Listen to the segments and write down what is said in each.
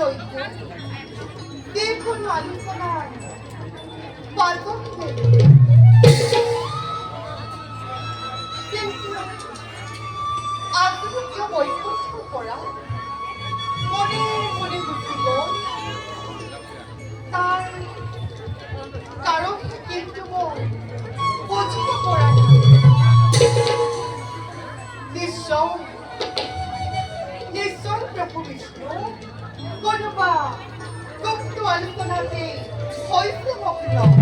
গৈ দেখুন আলোচনার পার্বত্য কিন্তু বৈকুণ্ঠ করা মনে মনে বুঝিল তার কারণ কিন্তু বুঝিতে না নিশ্চয় নিশ্চয় প্রভু বিষ্ণু। কোনোবা গুপ্ত আলোচনাতে হইতে মগ্ন রাম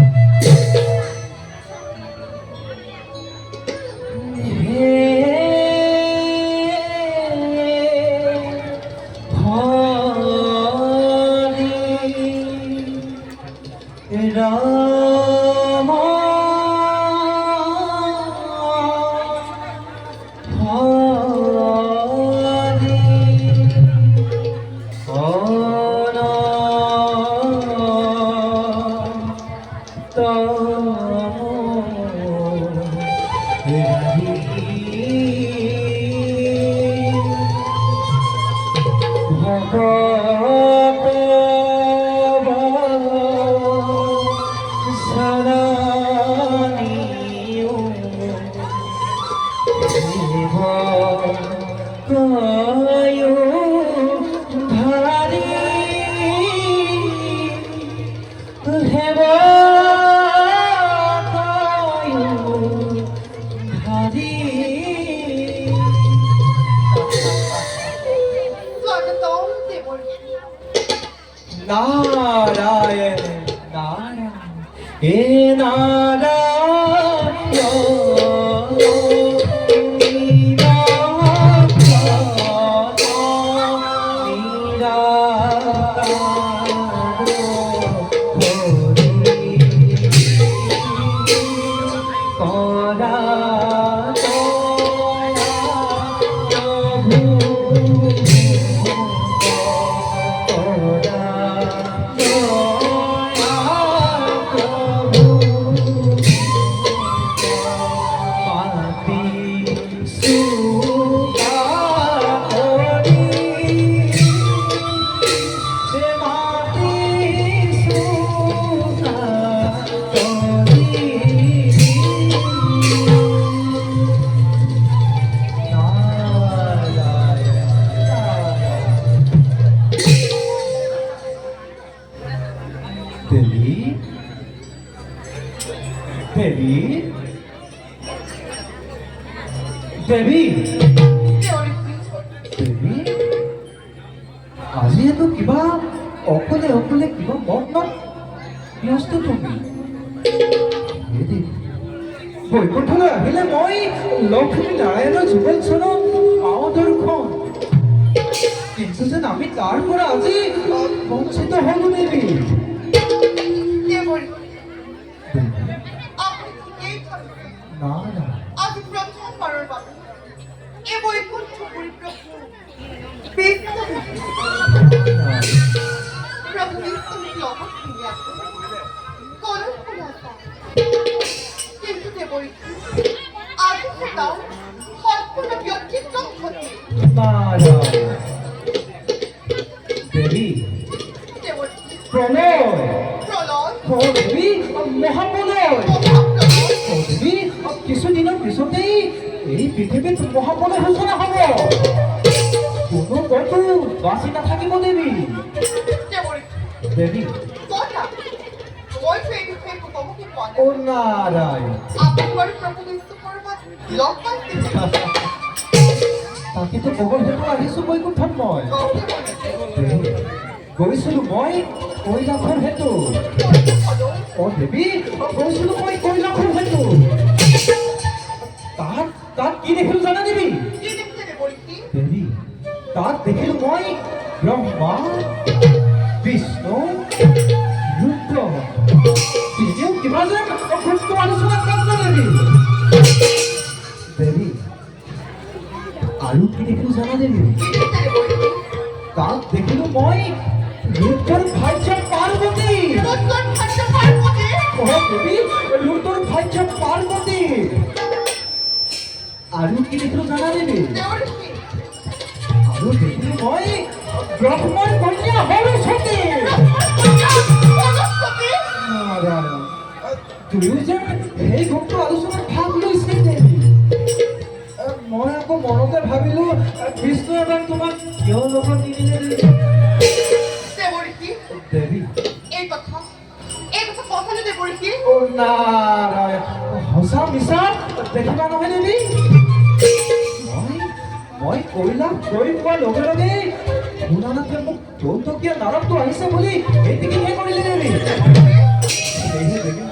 আজি এইটো কিবা অকলে অকলে কিবা মগ্ন ব্যস্ত তুমি। হে বৈকুণ্ঠলৈ আহিলে মই লক্ষ্মী নাৰায়ণৰ জীৱন চৰণ পাওঁ দৰ্শন কিন্তু যেন আমি তাৰ পৰা আজি বঞ্চিত হলো দেৱী দেবরী প্রলয় প্রলয় ও দেবী মহাপ্রলয় মহাপ্রলয় ও দেবী কিছুদিনৰ পিছতেই এই পৃথিৱীত মহাপ্ৰলয় সূচনা হ'ব। কোনো কতো বাচি নাথাকিব দেৱী। দেৱী। মই তো ও নারায়ণ পাইছে। তাকেতো ক'ব সেইটো আহিছোঁ মই কওকচোন মানে। গৈছিলোঁ মই কৈলাসৰ হেতু অ দেৱী গৈছিলোঁ মই কৈলাসৰ হেতু তাত তাত কি দেখিলোঁ জানা দেবরী দেৱী তাত দেখিলোঁ মই ব্ৰহ্মা বিষ্ণু ৰুদ্ৰ তিনিও কিবা যেন অসত্য আলোচনা কাৰ্য দেৱী দেৱী আৰু কি দেখিলোঁ জানা দেৱী কি দেখিছে দেবরী তাত দেখিলোঁ মই ভাৰ্যা অ দেৱী ৰুদ্ৰৰ ভাৰ্যা পাৰ্বতী আৰু কি দেখিলোঁ জানা দেবরী আৰু দেখিলোঁ মই ব্ৰহ্মৰ কন্যা সরস্বতী তুমিও যেন সেই ভক্ত আলোচনাত ভাগ লৈছে দেৱী মই আকৌ মনতে ভাবিলোঁ কৃষ্ণ এবাৰ তোমাক কিয় লগত নিদিলে সঁচা মিছা দেখিবা নহয় দেৱী মই কৈলাশ গৈ পোৱাৰ লগে লগে ভোলানাথে মোক দৌতকীয়া নাৰদটো আহিছে বুলি এদিকে কৰিলে দেৱী।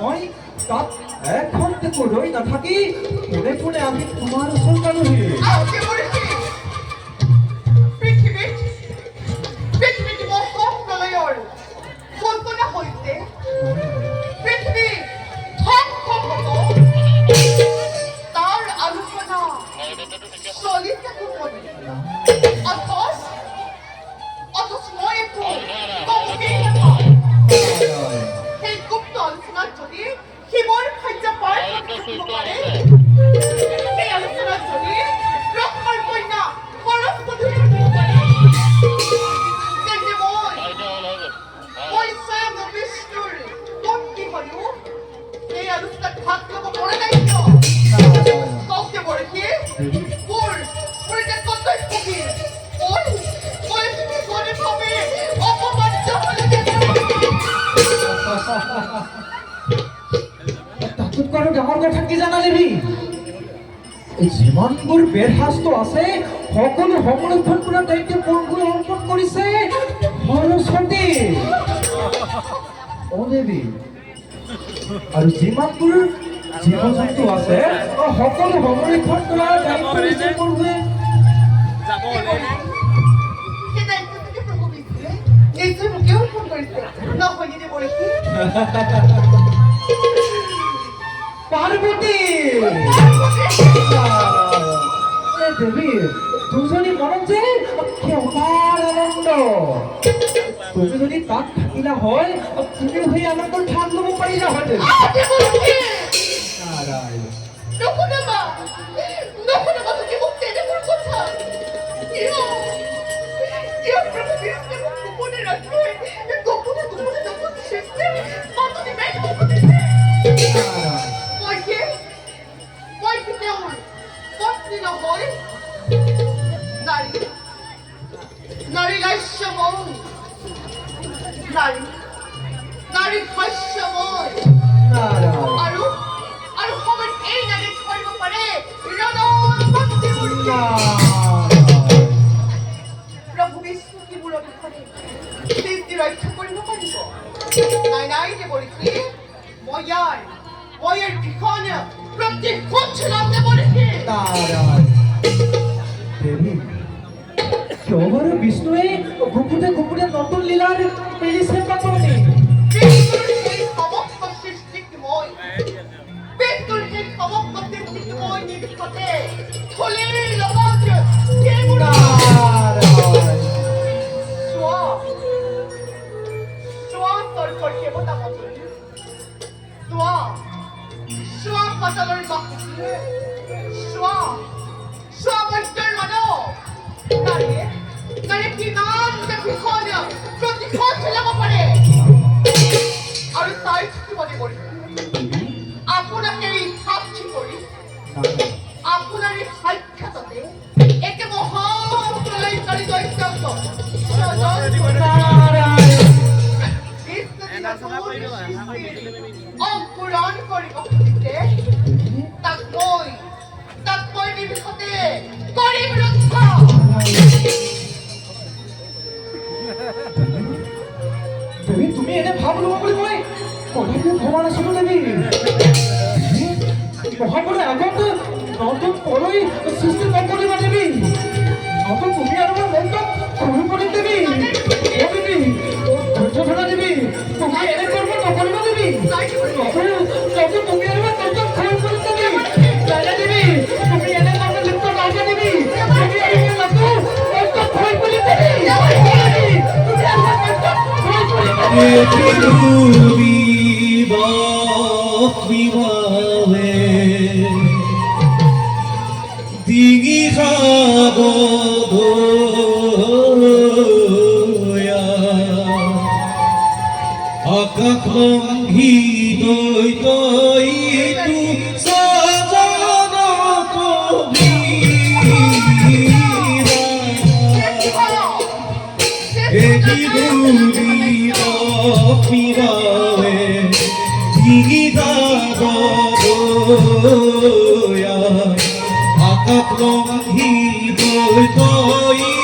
মই তাত এখন্তেকো ৰৈ নাথাকি পোনে পোনে আহি তোমাৰ ওচৰত পালোহি পাৰ থাকিব পাৰে সেই আৰু ডাঙৰ কথা কি জানা এই যিমানবোৰ বেদশাস্ত্ৰ আছে সকলো সংৰক্ষণ কৰাৰ দায়িত্ব কোনবোৰ অৰ্পণ কৰিছে সৰস্বতী অ দেৱী আৰু যিমানবোৰ জীৱ জন্তু আছে সকলো সংৰক্ষণ কৰাৰ দায়িত্ব বিষ্ণুৱে নিশ্চয় মোকেও ফোন কৰিছে নে বৰশী পাৰ্বতী এ দেৱী দুজনী মনত যে ক্ষমাৰ আনন্দ। তুমি যদি থাকিলা হয়, তুমি সেই আনন্দৰ ঠান ল'ব হয়। আহতে বৰশী বাৰু বিষ্ণুৱে গুপুতে গুপুতে নতুন লীলাৰ মেলিছে পাতনি। বিষ্ণুৰ সেই সমগ্ৰ সৃষ্টিক মই বিষ্ণুৰ আপোনাকে এই সাক্ষী কৰি আপোনাৰ এই সাক্ষাততে একে মহাপ্ৰলয়কাৰী দৈত্যাংগ অংকুৰণ কৰিব খুজিছে তাক মই তাক নিমিষতে কৰিম ৰক্ষা তুমি এনে ভাব ল'ব বুলি মই কথাটো ভবা নাছিলো দেৱী মহাপুৰে আগত নতুন পৰৈ সৃষ্টি নকৰিবা দেৱী নতুন তুমি আৰু মই মনটো সৰু কৰিম দেৱী অ দেৱী অ ধৈৰ্য ধৰা দেৱী তুমি এনে কৰিব নকৰিবা দেৱী নতুন তুমি আৰু মই কৰিম দেৱী লঙ্ঘি দৈ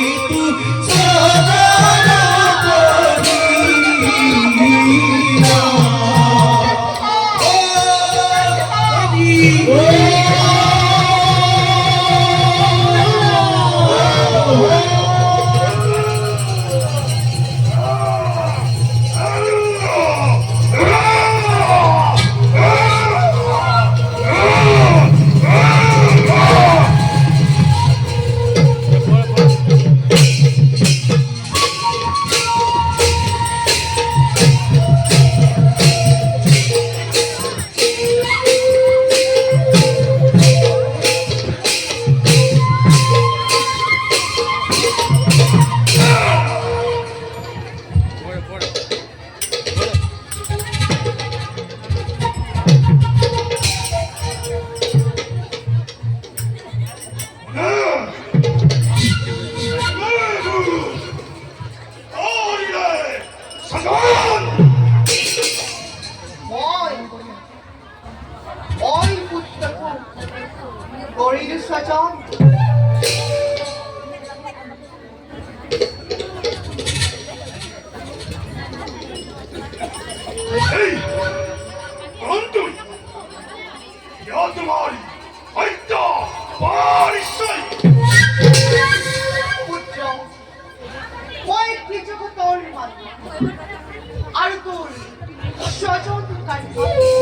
Tá Ai,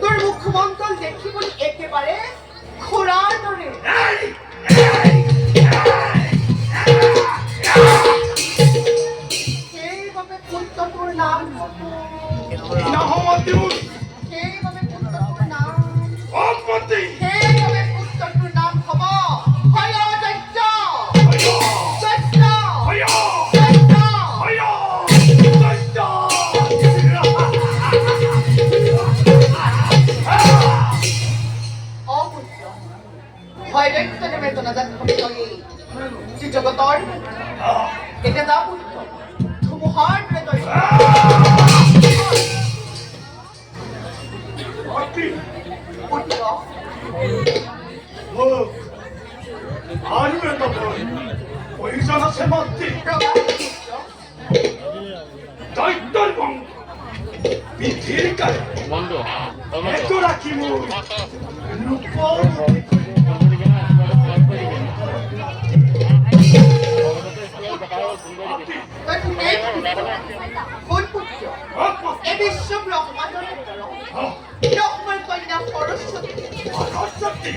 তোর মুখমন্ডল দেখি বলি একেবারে খোড়া ধরে সেইভাবে তোর নাম? নহমতিউল সেইভাবে তোর কেটে দাও পুত্র। ধুমহাট রে তোর পুত্র। আনবে তখন। বন্ধ রাখিব রূপ এই কোন পুত্র এ বিশ্ব ব্রহ্মাণ্ডের ভিতৰত ব্রহ্মার কন্যা সরস্বতী সরস্বতী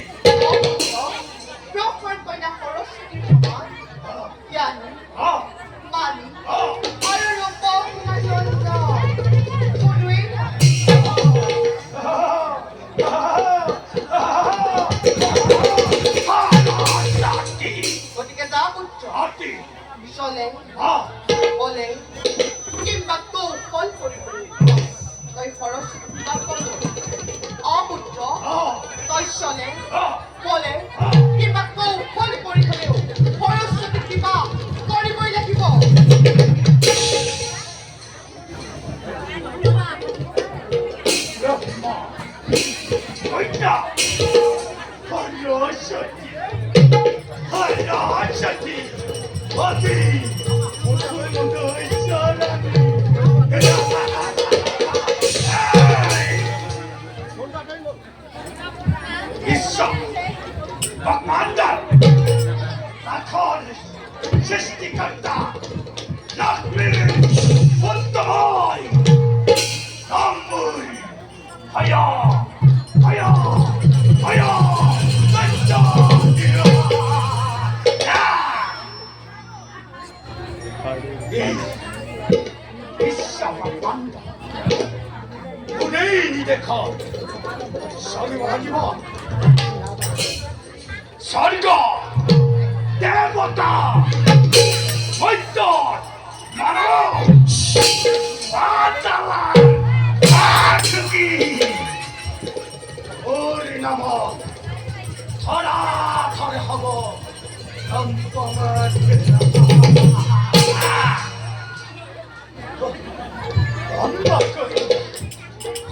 엄마 거냐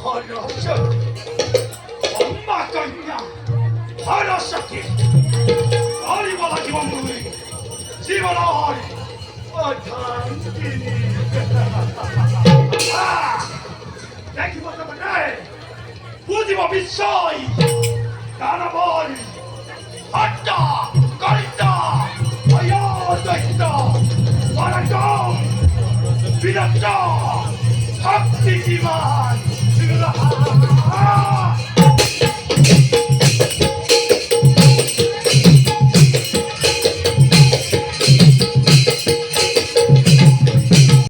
어려서 엄마 거냐 어려서기 어리바라 기만물이 집어라 어리 어탄기니 내 기분 나쁘네 부지마 미쳐이 나나 뭐 জীবন